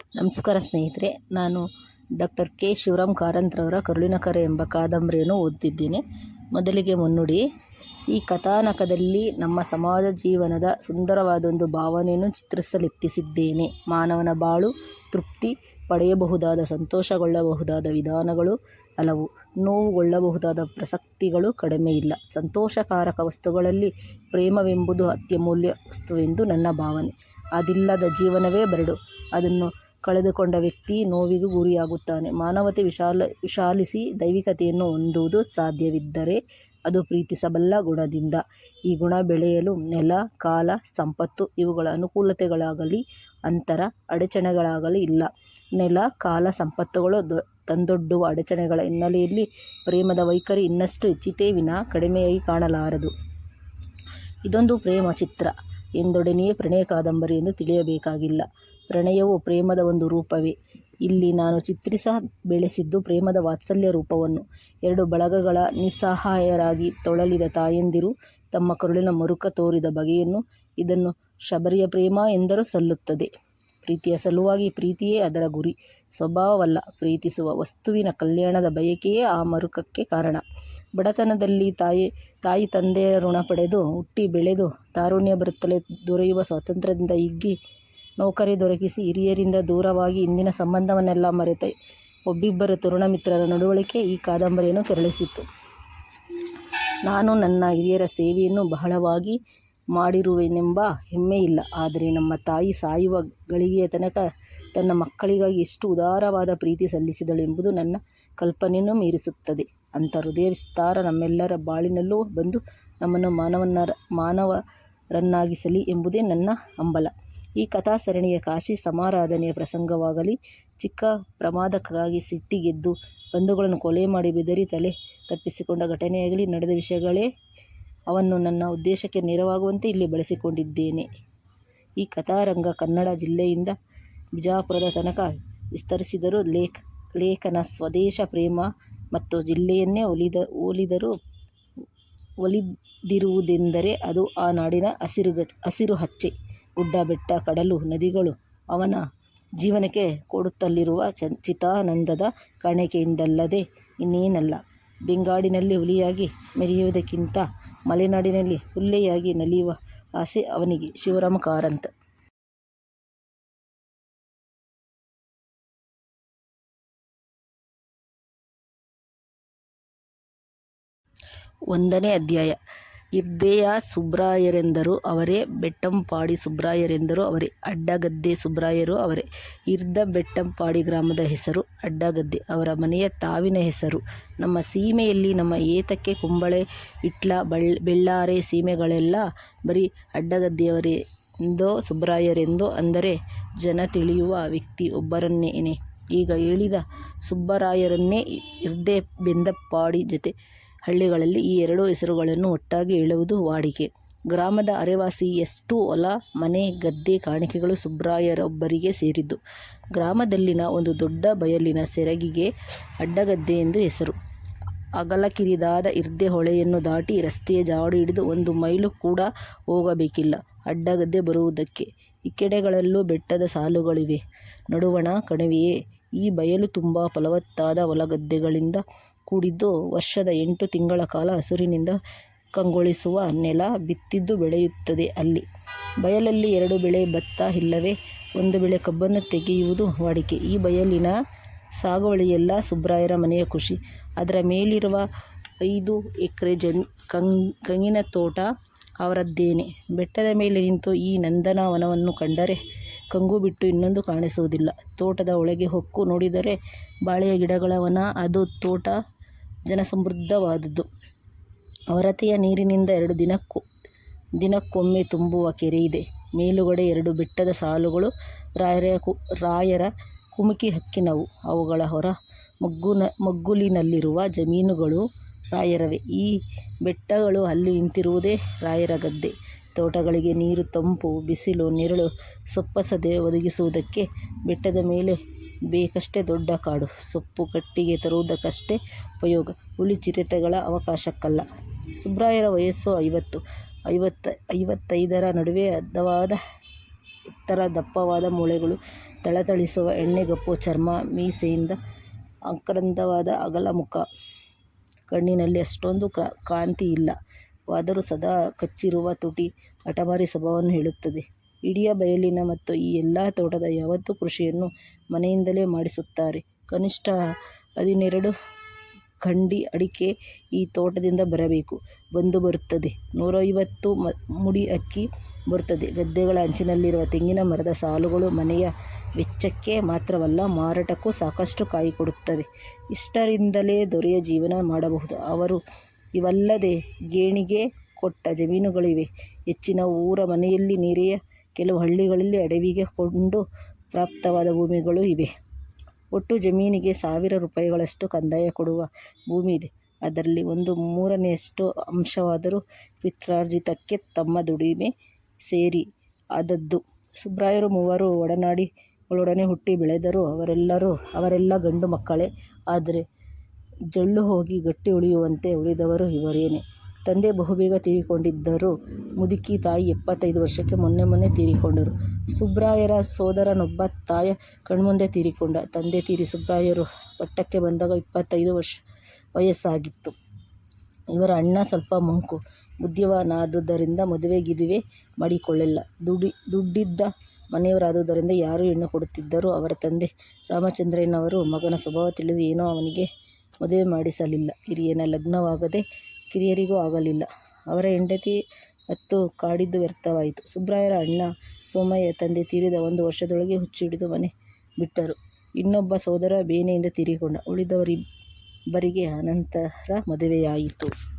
ನಮಸ್ಕಾರ ಸ್ನೇಹಿತರೆ, ನಾನು ಡಾಕ್ಟರ್ ಕೆ. ಶಿವರಾಮ್ ಕಾರಂತ್ರವರ ಕರುಳಿನ ಕರೆ ಎಂಬ ಕಾದಂಬರಿಯನ್ನು ಓದ್ತಿದ್ದೇನೆ ಮೊದಲಿಗೆ ಮುನ್ನುಡಿ, ಈ ಕಥಾನಕದಲ್ಲಿ ನಮ್ಮ ಸಮಾಜ ಜೀವನದ ಸುಂದರವಾದೊಂದು ಭಾವನೆಯನ್ನು ಚಿತ್ರಿಸಲೆತ್ತಿಸಿದ್ದೇನೆ. ಮಾನವನ ಬಾಳು ತೃಪ್ತಿ ಪಡೆಯಬಹುದಾದ, ಸಂತೋಷಗೊಳ್ಳಬಹುದಾದ ವಿಧಾನಗಳು ಹಲವು ನೋವುಗೊಳ್ಳಬಹುದಾದ ಪ್ರಸಕ್ತಿಗಳು ಕಡಿಮೆಯಿಲ್ಲ ಸಂತೋಷಕಾರಕ ವಸ್ತುಗಳಲ್ಲಿ ಪ್ರೇಮವೆಂಬುದು ಅತ್ಯಮೂಲ್ಯ ವಸ್ತುವೆಂದು ನನ್ನ ಭಾವನೆ. ಅದಿಲ್ಲದ ಜೀವನವೇ ಬರಡು. ಅದನ್ನು ಕಳೆದುಕೊಂಡ ವ್ಯಕ್ತಿ ನೋವಿಗೂ ಗುರಿಯಾಗುತ್ತಾನೆ. ಮಾನವತೆ ವಿಶಾಲ, ವಿಶಾಲಿಸಿ ದೈವಿಕತೆಯನ್ನು ಹೊಂದುವುದು ಸಾಧ್ಯವಿದ್ದರೆ ಅದು ಪ್ರೀತಿಸಬಲ್ಲ ಗುಣದಿಂದ. ಈ ಗುಣ ಬೆಳೆಯಲು ನೆಲ, ಕಾಲ, ಸಂಪತ್ತು ಇವುಗಳ ಅನುಕೂಲತೆಗಳಾಗಲಿ, ಅಂತರ ಅಡಚಣೆಗಳಾಗಲಿ ಇಲ್ಲ. ನೆಲ, ಕಾಲ, ಸಂಪತ್ತುಗಳು ತಂದೊಡ್ಡುವ ಅಡಚಣೆಗಳ ಹಿನ್ನೆಲೆಯಲ್ಲಿ ಪ್ರೇಮದ ವೈಖರಿ ಇನ್ನಷ್ಟು ಹೆಚ್ಚಿತೇ ವಿನ ಕಡಿಮೆಯಾಗಿ ಕಾಣಲಾರದು. ಇದೊಂದು ಪ್ರೇಮ ಚಿತ್ರ. ಎಂದೊಡನೆಯೇ ಪ್ರಣಯ ಕಾದಂಬರಿ ಎಂದು ತಿಳಿಯಬೇಕಾಗಿಲ್ಲ. ಪ್ರಣಯವು ಪ್ರೇಮದ ಒಂದು ರೂಪವೇ? ಇಲ್ಲಿ ನಾನು ಚಿತ್ರಿಸ ಬೆಳೆಸಿದ್ದು ಪ್ರೇಮದ ವಾತ್ಸಲ್ಯ ರೂಪವನ್ನು. ಎರಡು ಬಳಗಗಳ ನಿಸ್ಸಹಾಯರಾಗಿ ತೊಳಲಿದ ತಾಯಂದಿರು ತಮ್ಮ ಕರುಳಿನ ಮರುಕ ತೋರಿದ ಬಗೆಯನ್ನು ಇದನ್ನು ಶಬರಿಯ ಪ್ರೇಮ ಎಂದರೂ ಸಲ್ಲುತ್ತದೆ. ಪ್ರೀತಿಯ ಸಲುವಾಗಿ ಪ್ರೀತಿಯೇ ಅದರ ಗುರಿ. ಸ್ವಭಾವವಲ್ಲ, ಪ್ರೀತಿಸುವ ವಸ್ತುವಿನ ಕಲ್ಯಾಣದ ಬಯಕೆಯೇ ಆ ಮರುಕಕ್ಕೆ ಕಾರಣ. ಬಡತನದಲ್ಲಿ ತಾಯಿ ತಾಯಿ ತಂದೆಯ ಋಣ ಪಡೆದು ಹುಟ್ಟಿ ಬೆಳೆದು ತಾರುಣ್ಯ ಬರುತ್ತಲೇ ದೊರೆಯುವ ಸ್ವಾತಂತ್ರ್ಯದಿಂದ ಹಿಗ್ಗಿ ನೌಕರಿ ದೊರಕಿಸಿ ಹಿರಿಯರಿಂದ ದೂರವಾಗಿ ಇಂದಿನ ಸಂಬಂಧವನ್ನೆಲ್ಲ ಮರೆತ. ಒಬ್ಬಿಬ್ಬರು ತರುಣ ಮಿತ್ರರ ನಡವಳಿಕೆ ಈ ಕಾದಂಬರಿಯನ್ನು ಕೆರಳಿಸಿತ್ತು. ನಾನು ನನ್ನ ಹಿರಿಯರ ಸೇವೆಯನ್ನು ಬಹಳವಾಗಿ ಮಾಡಿರುವೆನೆಂಬ ಹೆಮ್ಮೆಯಿಲ್ಲ ಆದರೆ ನಮ್ಮ ತಾಯಿ ಸಾಯುವ ಗಳಿಗೆಯ ತನಕ ತನ್ನ ಮಕ್ಕಳಿಗಾಗಿ ಎಷ್ಟು ಉದಾರವಾದ ಪ್ರೀತಿ ಸಲ್ಲಿಸಿದಳೆಂಬುದು ನನ್ನ ಕಲ್ಪನೆಯನ್ನು ಮೀರಿಸುತ್ತದೆ. ಅಂಥ ಹೃದಯ ವಿಸ್ತಾರ ನಮ್ಮೆಲ್ಲರ ಬಾಳಿನಲ್ಲೂ ಬಂದು ನಮ್ಮನ್ನು ಮಾನವನ್ನರ ಮಾನವರನ್ನಾಗಿಸಲಿ ಎಂಬುದೇ ನನ್ನ ಹಂಬಲ. ಈ ಕಥಾ ಸರಣಿಯ ಕಾಶಿ ಸಮಾರಾಧನೆಯ ಪ್ರಸಂಗವಾಗಲಿ, ಚಿಕ್ಕ ಪ್ರಮಾದಕ್ಕಾಗಿ ಸಿಟ್ಟಿಗೆದ್ದು ಬಂಧುಗಳನ್ನು ಕೊಲೆ ಮಾಡಿ ಬೆದರಿ ತಲೆ ತಪ್ಪಿಸಿಕೊಂಡ ಘಟನೆಯಾಗಲಿ ನಡೆದ ವಿಷಯಗಳೇ, ಅವನ್ನು ನನ್ನ ಉದ್ದೇಶಕ್ಕೆ ನೆರವಾಗುವಂತೆ ಇಲ್ಲಿ ಬಳಸಿಕೊಂಡಿದ್ದೇನೆ. ಈ ಕಥಾರಂಗ ಕನ್ನಡ ಜಿಲ್ಲೆಯಿಂದ ಬಿಜಾಪುರದ ತನಕ ವಿಸ್ತರಿಸಿದರೂ ಲೇಖ, ಲೇಖನ ಸ್ವದೇಶ ಪ್ರೇಮ ಮತ್ತು ಜಿಲ್ಲೆಯನ್ನೇ ಒಲಿದ, ಒಲಿದರೂ, ಒಲಿದಿರುವುದೆಂದರೆ ಅದು ಆ ನಾಡಿನ ಹಸಿರುಗ ಹಸಿರು ಹಚ್ಚೆ. ಗುಡ್ಡ ಬೆಟ್ಟ, ಕಡಲು, ನದಿಗಳು ಅವನ ಜೀವನಕ್ಕೆ ಕೊಡುತ್ತಲಿರುವ ಚಿತಾನಂದದ ಕಾಣಿಕೆಯಿಂದಲ್ಲದೆ ಇನ್ನೇನಲ್ಲ. ಬೆಂಗಾಡಿನಲ್ಲಿ ಹುಲಿಯಾಗಿ ಮೆರೆಯುವುದಕ್ಕಿಂತ ಮಲೆನಾಡಿನಲ್ಲಿ ಹುಲ್ಲೆಯಾಗಿ ನಲಿಯುವ ಆಸೆ ಅವನಿಗೆ ಶಿವರಾಮ ಕಾರಂತ. ಒಂದನೇ ಅಧ್ಯಾಯ. ಇರ್ದೆಯ ಸುಬ್ರಾಯರೆಂದರು, ಅವರೇ ಬೆಟ್ಟಂಪಾಡಿ ಸುಬ್ರಾಯರೆಂದರು, ಅವರೇ ಅಡ್ಡಗದ್ದೆ ಸುಬ್ರಾಯರು, ಅವರೇ ಇರ್ದ ಬೆಟ್ಟಂಪಾಡಿ ಗ್ರಾಮದ ಹೆಸರು ಅಡ್ಡಗದ್ದೆ. ಅವರ ಮನೆಯ ತಾವಿನ ಹೆಸರು ನಮ್ಮ ಸೀಮೆಯಲ್ಲಿ, ನಮ್ಮ ಏತಕ್ಕೆ ಕುಂಬಳೆ, ಇಟ್ಲ, ಬಳ್, ಬೆಳ್ಳಾರೆ ಸೀಮೆಗಳೆಲ್ಲ ಬರೀ ಅಡ್ಡಗದ್ದೆಯವರೆಂದೋ ಸುಬ್ರಾಯರೆಂದೋ ಅಂದರೆ ಜನ ತಿಳಿಯುವ ವ್ಯಕ್ತಿ ಒಬ್ಬರನ್ನೇನೆ ಈಗ ಹೇಳಿದ ಸುಬ್ಬರಾಯರನ್ನೇ ಇರ್ದೆ ಬೆಂದಪ್ಪಾಡಿ ಜತೆ ಹಳ್ಳಿಗಳಲ್ಲಿ ಈ ಎರಡು ಹೆಸರುಗಳನ್ನು ಒಟ್ಟಾಗಿ ಹೇಳುವುದು ವಾಡಿಕೆ. ಗ್ರಾಮದ ಅರೆವಾಸಿಯಷ್ಟು ಹೊಲ, ಮನೆ, ಗದ್ದೆ ಕಾಣಿಕೆಗಳು ಸುಬ್ರಾಯರೊಬ್ಬರಿಗೆ ಸೇರಿದ್ದು. ಗ್ರಾಮದಲ್ಲಿನ ಒಂದು ದೊಡ್ಡ ಬಯಲಿನ ಸೆರಗಿಗೆ ಅಡ್ಡಗದ್ದೆ ಎಂದು ಹೆಸರು. ಅಗಲಕಿರಿದಾದ ಇರ್ದೆ ಹೊಳೆಯನ್ನು ದಾಟಿ ರಸ್ತೆಯ ಜಾಡು ಹಿಡಿದು ಒಂದು ಮೈಲು ಕೂಡ ಹೋಗಬೇಕಿಲ್ಲ ಅಡ್ಡಗದ್ದೆ ಬರುವುದಕ್ಕೆ. ಇಕ್ಕೆಡೆಗಳಲ್ಲೂ ಬೆಟ್ಟದ ಸಾಲುಗಳಿವೆ. ನಡುವಣ ಕಣಿವೆಯೇ, ಈ ಬಯಲು ತುಂಬ ಫಲವತ್ತಾದ ಹೊಲಗದ್ದೆಗಳಿಂದ ಕೂಡಿದ್ದು ವರ್ಷದ ಎಂಟು ತಿಂಗಳ ಕಾಲ ಹಸುರಿನಿಂದ ಕಂಗೊಳಿಸುವ ನೆಲ ಬಿತ್ತಿದ್ದು ಬೆಳೆಯುತ್ತದೆ ಅಲ್ಲಿ. ಬಯಲಲ್ಲಿ ಎರಡು ಬೆಳೆ ಭತ್ತ ಇಲ್ಲವೇ? ಒಂದು ಬೆಳೆ ಕಬ್ಬನ್ನು ತೆಗೆಯುವುದು ವಾಡಿಕೆ. ಈ ಬಯಲಿನ ಸಾಗುವಳಿಯೆಲ್ಲ ಸುಬ್ರಾಯರ ಮನೆಯ ಕೃಷಿ ಅದರ ಮೇಲಿರುವ ಐದು ಎಕರೆ ಜನ್ ಕಂಗಿನ ತೋಟ ಅವರದ್ದೇನೆ. ಬೆಟ್ಟದ ಮೇಲೆ ನಿಂತು ಈ ನಂದನವನವನ್ನು ಕಂಡರೆ ಕಂಗು ಬಿಟ್ಟು ಇನ್ನೊಂದು ಕಾಣಿಸುವುದಿಲ್ಲ. ತೋಟದ ಒಳಗೆ ಹೊಕ್ಕು ನೋಡಿದರೆ ಬಾಳೆಯ ಗಿಡಗಳ ವನ ಅದು ತೋಟ ಜನಸಮೃದ್ಧವಾದುದು ಹೊರತೆಯ ನೀರಿನಿಂದ ಎರಡು ದಿನಕ್ಕೂ, ದಿನಕ್ಕೊಮ್ಮೆ ತುಂಬುವ ಕೆರೆ ಇದೆ. ಮೇಲುಗಡೆ ಎರಡು ಬೆಟ್ಟದ ಸಾಲುಗಳು, ರಾಯರ ಕು, ರಾಯರ ಕುಮುಕಿ ಹಕ್ಕಿನವು. ಅವುಗಳ ಹೊರ ಮಗ್ಗುನ, ಮಗ್ಗುಲಿನಲ್ಲಿರುವ ಜಮೀನುಗಳು ರಾಯರವೇ. ಈ ಬೆಟ್ಟಗಳು ಅಲ್ಲಿ ನಿಂತಿರುವುದೇ ರಾಯರ ಗದ್ದೆ. ತೋಟಗಳಿಗೆ ನೀರು ತಂಪು, ಬಿಸಿಲು, ನೆರಳು ಸೊಪ್ಪಸದೆ ಒದಗಿಸುವುದಕ್ಕೆ ಬೆಟ್ಟದ ಮೇಲೆ ಬೇಕಷ್ಟೇ ದೊಡ್ಡ ಕಾಡು. ಸೊಪ್ಪು ಕಟ್ಟಿಗೆ ತರುವುದಕ್ಕಷ್ಟೇ ಉಪಯೋಗ. ಹುಲಿ ಚಿರತೆಗಳ ಅವಕಾಶಕ್ಕಲ್ಲ. ಸುಬ್ರಾಯರ ವಯಸ್ಸು ಐವತ್ತು. ಐವತ್ತ, ಐವತ್ತೈದರ ನಡುವೆ ಅದ್ದವಾದ ಎತ್ತರ ದಪ್ಪವಾದ ಮೂಳೆಗಳು ಥಳಥಳಿಸುವ ಎಣ್ಣೆಗಪ್ಪು ಚರ್ಮ ಮೀಸೆಯಿಂದ ಆಕ್ರಂದವಾದ ಅಗಲ ಮುಖ. ಕಣ್ಣಿನಲ್ಲಿ ಅಷ್ಟೊಂದು ಕಾಂತಿ ಇಲ್ಲ. ವಾದರೂ ಸದಾ ಕಚ್ಚಿರುವ ತುಟಿ ಹಠಮಾರಿ ಸ್ವಭಾವವನ್ನು ಹೇಳುತ್ತದೆ. ಇಡೀ ಬಯಲಿನ ಮತ್ತು ಈ ಎಲ್ಲ ತೋಟದ ಯಾವತ್ತೂ ಕೃಷಿಯನ್ನು ಮನೆಯಿಂದಲೇ ಮಾಡಿಸುತ್ತಾರೆ. ಕನಿಷ್ಠ ಹದಿನೆರಡು ಖಂಡಿ ಅಡಿಕೆ ಈ ತೋಟದಿಂದ ಬರಬೇಕು. ಬಂದು ಬರುತ್ತದೆ. ನೂರೈವತ್ತು ಮುಡಿ ಅಕ್ಕಿ ಬರುತ್ತದೆ. ಗದ್ದೆಗಳ ಅಂಚಿನಲ್ಲಿರುವ ತೆಂಗಿನ ಮರದ ಸಾಲುಗಳು ಮನೆಯ ವೆಚ್ಚಕ್ಕೆ ಮಾತ್ರವಲ್ಲ, ಮಾರಾಟಕ್ಕೂ ಸಾಕಷ್ಟು ಕಾಯಿ ಕೊಡುತ್ತವೆ. ಇಷ್ಟರಿಂದಲೇ ದೊರೆಯ ಜೀವನ ಮಾಡಬಹುದು. ಅವರು. ಇವಲ್ಲದೆ ಗೇಣಿಗೆ ಕೊಟ್ಟ ಜಮೀನುಗಳಿವೆ. ಹೆಚ್ಚಿನ ಊರ ಮನೆಯಲ್ಲಿ ನೆರೆಯ ಕೆಲವು ಹಳ್ಳಿಗಳಲ್ಲಿ ಅಡವಿಗೆ ಕೊಂಡು ಪ್ರಾಪ್ತವಾದ ಭೂಮಿಗಳು ಇವೆ. ಒಟ್ಟು ಜಮೀನಿಗೆ ಸಾವಿರ ರೂಪಾಯಿಗಳಷ್ಟು ಕಂದಾಯ ಕೊಡುವ ಭೂಮಿ ಇದೆ. ಅದರಲ್ಲಿ ಒಂದು ಮೂರನೆಯಷ್ಟು ಅಂಶವಾದರೂ ಪಿತ್ರಾರ್ಜಿತಕ್ಕೆ ತಮ್ಮ ದುಡಿಮೆ ಸೇರಿ ಆದದ್ದು. ಸುಬ್ರಾಯರು ಮೂವರು ಒಡನಾಡಿಗಳೊಡನೆ ಹುಟ್ಟಿ ಬೆಳೆದರು. ಅವರೆಲ್ಲರೂ ಅವರೆಲ್ಲ ಗಂಡು ಮಕ್ಕಳೇ. ಆದರೆ ಜಳ್ಳು ಹೋಗಿ ಗಟ್ಟಿ ಉಳಿಯುವಂತೆ ಉಳಿದವರು ಇವರೇನೆ. ತಂದೆ ಬಹುಬೇಗ ತೀರಿಕೊಂಡಿದ್ದರು. ಮುದುಕಿ ತಾಯಿ ಎಪ್ಪತ್ತೈದು ವರ್ಷಕ್ಕೆ ಮೊನ್ನೆ ಮೊನ್ನೆ ತೀರಿಕೊಂಡರು. ಸುಬ್ರಾಯರ ಸೋದರನೊಬ್ಬ ತಾಯ ಕಣ್ಮುಂದೆ ತೀರಿಕೊಂಡ. ತಂದೆ ತೀರಿ ಸುಬ್ರಾಯರು ಪಟ್ಟಕ್ಕೆ ಬಂದಾಗ ಇಪ್ಪತ್ತೈದು ವರ್ಷ ವಯಸ್ಸಾಗಿತ್ತು. ಇವರ ಅಣ್ಣ ಸ್ವಲ್ಪ ಮಂಕು. ಬುದ್ಧಿವಾನಾದುದರಿಂದ ಮದುವೆ ಗಿದುವೆ ದುಡಿ, ದುಡ್ಡಿದ್ದ ಮನೆಯವರಾದುದರಿಂದ ಯಾರು ಹೆಣ್ಣು ಕೊಡುತ್ತಿದ್ದರೂ ಅವರ ತಂದೆ ರಾಮಚಂದ್ರಯ್ಯನವರು ಮಗನ ಸ್ವಭಾವ ತಿಳಿದು ಏನೋ ಅವನಿಗೆ ಮದುವೆ ಮಾಡಿಸಲಿಲ್ಲ. ಹಿರಿಯನ ಲಗ್ನವಾಗದೆ ಕಿರಿಯರಿಗೂ ಆಗಲಿಲ್ಲ. ಅವರ ಹೆಂಡತಿ ಹತ್ತು ಕಾಡಿದ್ದು ವ್ಯರ್ಥವಾಯಿತು. ಸುಬ್ರಾಯರ ಅಣ್ಣ ಸೋಮಯ್ಯ ತಂದೆ ತೀರಿದ ಒಂದು ವರ್ಷದೊಳಗೆ ಹುಚ್ಚು ಹಿಡಿದು ಮನೆ ಬಿಟ್ಟರು. ಇನ್ನೊಬ್ಬ ಸೋದರ ಬೇನೆಯಿಂದ ತೀರಿಕೊಂಡ. ಉಳಿದವರಿಬ್ಬರಿಗೆ ಅನಂತರ ಮದುವೆಯಾಯಿತು.